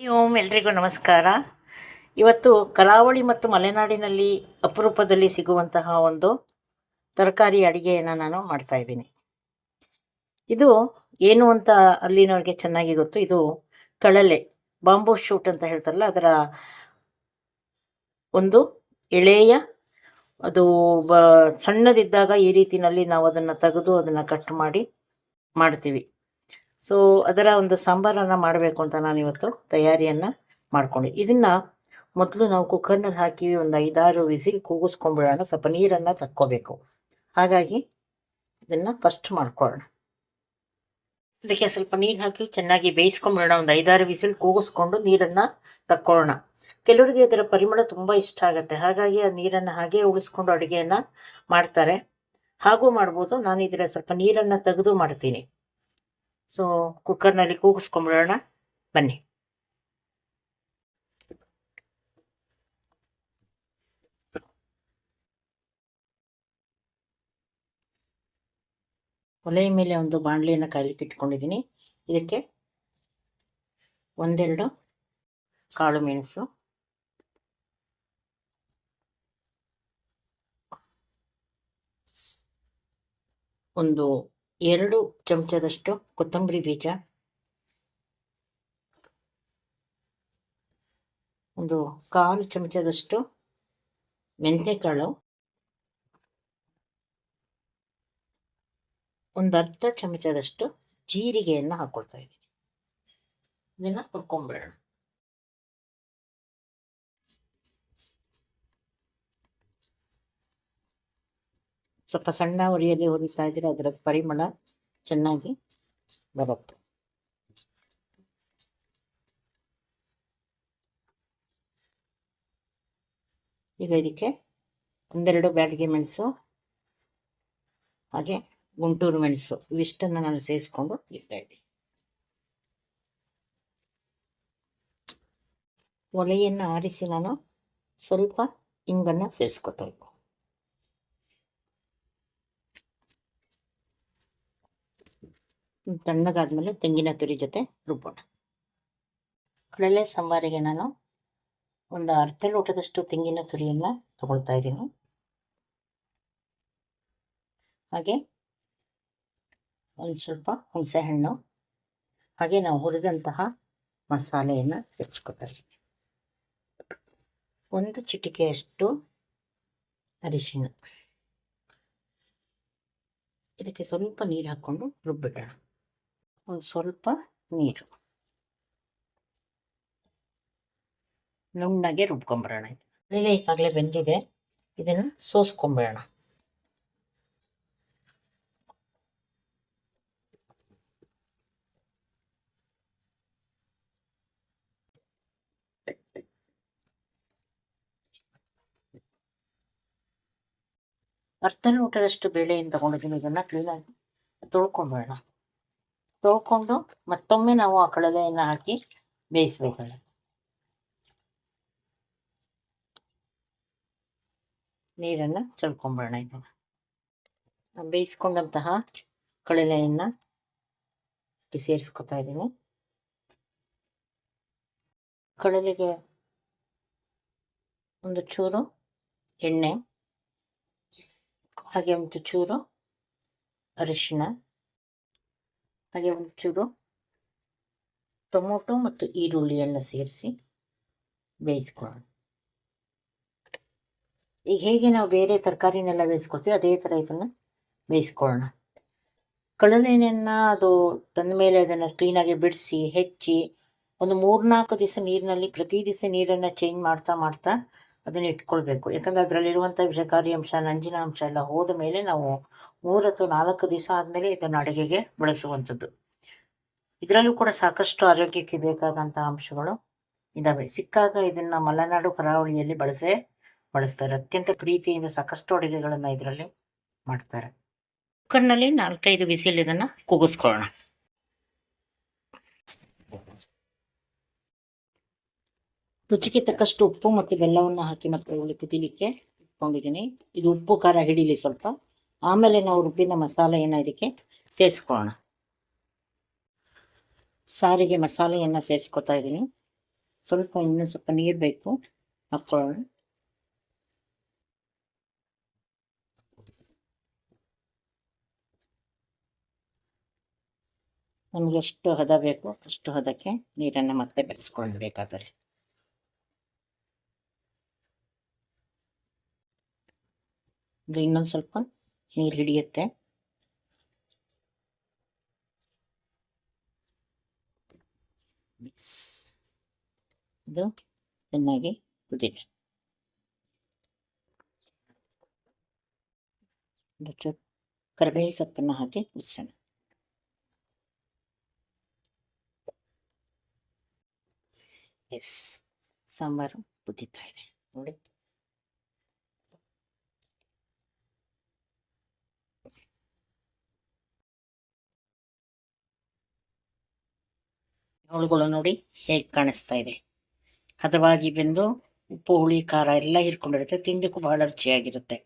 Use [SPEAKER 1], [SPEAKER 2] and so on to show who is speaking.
[SPEAKER 1] ಓಂ ಎಲ್ರಿಗೂ ನಮಸ್ಕಾರ. ಇವತ್ತು ಕರಾವಳಿ ಮತ್ತು ಮಲೆನಾಡಿನಲ್ಲಿ ಅಪರೂಪದಲ್ಲಿ ಸಿಗುವಂತಹ ಒಂದು ತರಕಾರಿ ಅಡಿಗೆಯನ್ನು ನಾನು ಮಾಡ್ತಾ ಇದ್ದೀನಿ. ಇದು ಏನು ಅಂತ ಅಲ್ಲಿನವ್ರಿಗೆ ಚೆನ್ನಾಗಿ ಗೊತ್ತು. ಇದು ಕಳಲೆ, ಬಾಂಬೂ ಶೂಟ್ ಅಂತ ಹೇಳ್ತಾರಲ್ಲ, ಅದರ ಒಂದು ಎಳೆಯ, ಅದು ಸಣ್ಣದಿದ್ದಾಗ ಈ ರೀತಿಯಲ್ಲಿ ನಾವು ಅದನ್ನು ತೆಗೆದು ಅದನ್ನು ಕಟ್ ಮಾಡಿ ಮಾಡ್ತೀವಿ. ಸೊ ಅದರ ಒಂದು ಸಾಂಬಾರನ್ನು ಮಾಡಬೇಕು ಅಂತ ನಾನು ಇವತ್ತು ತಯಾರಿಯನ್ನು ಮಾಡ್ಕೊಂಡೆ. ಇದನ್ನು ಮೊದಲು ನಾವು ಕುಕ್ಕರ್ನಲ್ಲಿ ಹಾಕಿ ಒಂದು ಐದಾರು ವಿಸಿಲ್ ಕೂಗಿಸ್ಕೊಂಡ್ಬಿಡೋಣ. ಸ್ವಲ್ಪ ನೀರನ್ನು ತಕ್ಕೋಬೇಕು. ಹಾಗಾಗಿ ಇದನ್ನು ಫಸ್ಟ್ ಮಾಡ್ಕೊಳ್ಳೋಣ. ಅದಕ್ಕೆ ಸ್ವಲ್ಪ ನೀರು ಹಾಕಿ ಚೆನ್ನಾಗಿ ಬೇಯಿಸ್ಕೊಂಡ್ಬಿಡೋಣ. ಒಂದು ಐದಾರು ವಿಸಿಲ್ ಕೂಗಿಸ್ಕೊಂಡು ನೀರನ್ನು ತಕ್ಕೊಳ್ಳೋಣ. ಕೆಲವರಿಗೆ ಇದರ ಪರಿಮಳ ತುಂಬ ಇಷ್ಟ ಆಗುತ್ತೆ. ಹಾಗಾಗಿ ಆ ನೀರನ್ನು ಹಾಗೆ ಉಳಿಸ್ಕೊಂಡು ಅಡುಗೆಯನ್ನು ಮಾಡ್ತಾರೆ. ಹಾಗೂ ಮಾಡ್ಬೋದು. ನಾನು ಇದರ ಸ್ವಲ್ಪ ನೀರನ್ನು ತೆಗೆದು ಮಾಡ್ತೀನಿ. ಸೊ ಕುಕ್ಕರ್ನಲ್ಲಿ ಕೂಗಿಸ್ಕೊಂಬಿಡೋಣ. ಬನ್ನಿ. ಒಲೆಯ ಮೇಲೆ ಒಂದು ಬಾಣಲಿಯನ್ನು ಕಾಯಲಿಕ್ಕೆ ಇಟ್ಕೊಂಡಿದ್ದೀನಿ. ಇದಕ್ಕೆ ಒಂದೆರಡು ಕಾಳು ಮೆಣಸು. ಒಂದು ಎರಡು ಚಮಚದಷ್ಟು ಕೊತ್ತಂಬರಿ ಬೀಜ, ಒಂದು ಕಾಲು ಚಮಚದಷ್ಟು ಮೆಂತೆಕಾಳು ಒಂದು ಅರ್ಧ ಚಮಚದಷ್ಟು ಜೀರಿಗೆಯನ್ನು ಹಾಕ್ಕೊಳ್ತಾ ಇದ್ದೀನಿ. ಇದನ್ನು ಹುರ್ಕೊಂಬಿಡೋಣ. ಸ್ವಲ್ಪ ಸಣ್ಣ ಉರಿಯಲ್ಲಿ ಹುರಿಸ್ತಾ ಇದ್ರೆ ಅದರ ಪರಿಮಳ ಚೆನ್ನಾಗಿ ಬರುತ್ತೆ. ಈಗ ಇದಕ್ಕೆ ಒಂದೆರಡು ಬ್ಯಾಡಿಗೆ ಮೆಣಸು, ಹಾಗೆ ಗುಂಟೂರು ಮೆಣಸು, ಇವಿಷ್ಟನ್ನು ನಾನು ಸೇರಿಸ್ಕೊಂಡು ಇಡ್ತಾ ಇದ್ದೀನಿ. ಒಲೆಯನ್ನು ಆರಿಸಿ ನಾನು ಸ್ವಲ್ಪ ಇಂಗನ್ನು ಸೇರಿಸ್ಕೊತಾ ಇದ್ದೀನಿ. ತಣ್ಣಗಾದ್ಮೇಲೆ ತೆಂಗಿನ ತುರಿ ಜೊತೆ ರುಬ್ಬೋಣ. ಕಡಲೆ ಸಾಂಬಾರಿಗೆ ನಾನು ಒಂದು ಅರ್ಧ ಲೋಟದಷ್ಟು ತೆಂಗಿನ ತುರಿಯನ್ನು ತಗೊಳ್ತಾ ಇದ್ದೀನಿ. ಹಾಗೆ ಒಂದು ಸ್ವಲ್ಪ ಹುಣಸೆಹಣ್ಣು ಹಾಗೆ ನಾವು ಹುರಿದಂತಹ ಮಸಾಲೆಯನ್ನು ಹೆಚ್ಚಿಸ್ಕೊತಾ ಇದ್ದೀನಿ. ಒಂದು ಚಿಟಿಕೆಯಷ್ಟು ಅರಿಶಿನ. ಇದಕ್ಕೆ ಸ್ವಲ್ಪ ನೀರು ಹಾಕ್ಕೊಂಡು ರುಬ್ಬಿಡೋಣ. ಒಂದು ಸ್ವಲ್ಪ ನೀರು. ನುಣ್ಣಗೆ ರುಬ್ಕೊಂಬರೋಣ ಇದು ಈಗಾಗಲೇ ಬೆಂದಿದೆ. ಇದನ್ನು ಸೋಸ್ಕೊಂಬಿಡೋಣ ಅರ್ಧ ಲೋಟದಷ್ಟು ಬೇಳೆಯಿಂದ ತಗೊಂಡಿದ್ದೀನಿ ಇದನ್ನು ಕ್ಲೀನಾಗಿ ತೊಳ್ಕೊಂಬೇಡ ತೊಳ್ಕೊಂಡು ಮತ್ತೊಮ್ಮೆ ನಾವು ಆ ಕಡಲೆಯನ್ನು ಹಾಕಿ ಬೇಯಿಸ್ಬೇಕಲ್ಲ. ನೀರನ್ನು ಚಳ್ಕೊಂಬಿಡೋಣ ಇದನ್ನು ಬೇಯಿಸ್ಕೊಂಡಂತಹ ಕಡಲೆಯನ್ನು ಸೇರಿಸ್ಕೊತಾ ಇದ್ದೀನಿ. ಕಡಲೆಗೆ ಒಂದು ಚೂರು ಎಣ್ಣೆ, ಹಾಗೆ ಒಂದು ಚೂರು ಅರಿಶಿಣ. ಹಾಗೆ ಒಂಚೂರು ಚೂರು ಟೊಮೊಟೊ ಮತ್ತು ಈರುಳ್ಳಿಯನ್ನು ಸೇರಿಸಿ ಬೇಯಿಸ್ಕೊಳ್ಳೋಣ. ಈಗ ಹೇಗೆ ನಾವು ಬೇರೆ ತರಕಾರಿನೆಲ್ಲ ಬೇಯಿಸ್ಕೊಳ್ತೀವಿ ಅದೇ ಥರ ಇದನ್ನು ಬೇಯಿಸ್ಕೊಳ್ಳೋಣ. ಕಡಲೆಣ್ಣೆಯನ್ನು ಅದು ತಂದ ಮೇಲೆ ಅದನ್ನು ಕ್ಲೀನಾಗಿ ಬಿಡಿಸಿ, ಹೆಚ್ಚಿ ಒಂದು ಮೂರ್ನಾಲ್ಕು ದಿವಸ ನೀರಿನಲ್ಲಿ ಪ್ರತಿ ದಿವಸ ನೀರನ್ನು ಚೇಂಜ್ ಮಾಡ್ತಾ ಮಾಡ್ತಾ ಅದನ್ನು ಇಟ್ಕೊಳ್ಬೇಕು. ಯಾಕಂದರೆ ಅದರಲ್ಲಿರುವಂಥ ವಿಷಕಾರಿ ಅಂಶ, ನಂಜಿನ ಅಂಶ ಎಲ್ಲ ಹೋದ ಮೇಲೆ ನಾವು ಮೂರು ಅಥವಾ ನಾಲ್ಕು ದಿವಸ ಆದಮೇಲೆ ಇದನ್ನು ಅಡುಗೆಗೆ ಬಳಸುವಂಥದ್ದು. ಇದರಲ್ಲೂ ಕೂಡ ಸಾಕಷ್ಟು ಆರೋಗ್ಯಕ್ಕೆ ಬೇಕಾದಂಥ ಅಂಶಗಳು ಇದ್ದಾವೆ ಸಿಕ್ಕಾಗ ಇದನ್ನು ಮಲೆನಾಡು ಕರಾವಳಿಯಲ್ಲಿ ಬಳಸೇ ಬಳಸ್ತಾರೆ. ಅತ್ಯಂತ ಪ್ರೀತಿಯಿಂದ ಸಾಕಷ್ಟು ಅಡುಗೆಗಳನ್ನು ಇದರಲ್ಲಿ ಮಾಡ್ತಾರೆ. ಕುಕ್ಕರ್ನಲ್ಲಿ ನಾಲ್ಕೈದು ಬಿಸಿಲು ಇದನ್ನು ಕೂಗಿಸ್ಕೊಳ್ಳೋಣ ರುಚಿಗೆ ತಕ್ಕಷ್ಟು ಉಪ್ಪು ಮತ್ತು ಬೆಲ್ಲವನ್ನು ಹಾಕಿ ಮತ್ತೆ ಉಳಿ ಕುದಿಲಿಕ್ಕೆ ಇಟ್ಕೊಂಡಿದ್ದೀನಿ. ಇದು ಉಪ್ಪು, ಖಾರ ಹಿಡೀಲಿ ಸ್ವಲ್ಪ. ಆಮೇಲೆ ನಾವು ರುಬ್ಬಿನ ಮಸಾಲೆಯನ್ನು ಇದಕ್ಕೆ ಸೇರಿಸ್ಕೊಳ್ಳೋಣ. ಸಾರಿಗೆ ಮಸಾಲೆಯನ್ನು ಸೇರಿಸ್ಕೊತಾ ಇದ್ದೀನಿ. ಸ್ವಲ್ಪ ಇನ್ನೊಂದು ಸ್ವಲ್ಪ ನೀರು ಬೇಕು. ಹಾಕ್ಕೊಳ್ಳೋಣ ನಮಗೆ ಎಷ್ಟು ಹದ ಬೇಕು ಅಷ್ಟು ಹದಕ್ಕೆ ನೀರನ್ನು ಮತ್ತೆ ಬೆರೆಸ್ಕೊಳ್ಬೇಕಾದರೆ ಇದು ಇನ್ನೊಂದು ಸ್ವಲ್ಪ ನೀರು ಹಿಡಿಯುತ್ತೆ. ಇದು ಚೆನ್ನಾಗಿ ಕುದಿಲಿ ಕರಿಬೇವು ಸೊಪ್ಪನ್ನು ಹಾಕಿ ಕುದಿಸೋಣ. ಎಸ್ ಸಾಂಬಾರು ಕುದೀತಾ ಇದೆ. ನೋಡಿ. ಹೋಳುಗಳು ನೋಡಿ ಹೇಗೆ ಕಾಣಿಸ್ತಾ ಇದೆ. ಹದವಾಗಿ ಬೆಂದು ಉಪ್ಪು ಹುಳಿ, ಖಾರ ಎಲ್ಲ ಹಿಡ್ಕೊಂಡಿರುತ್ತೆ. ತಿಂದಕ್ಕೂ ಬಹಳ ರುಚಿಯಾಗಿರುತ್ತೆ.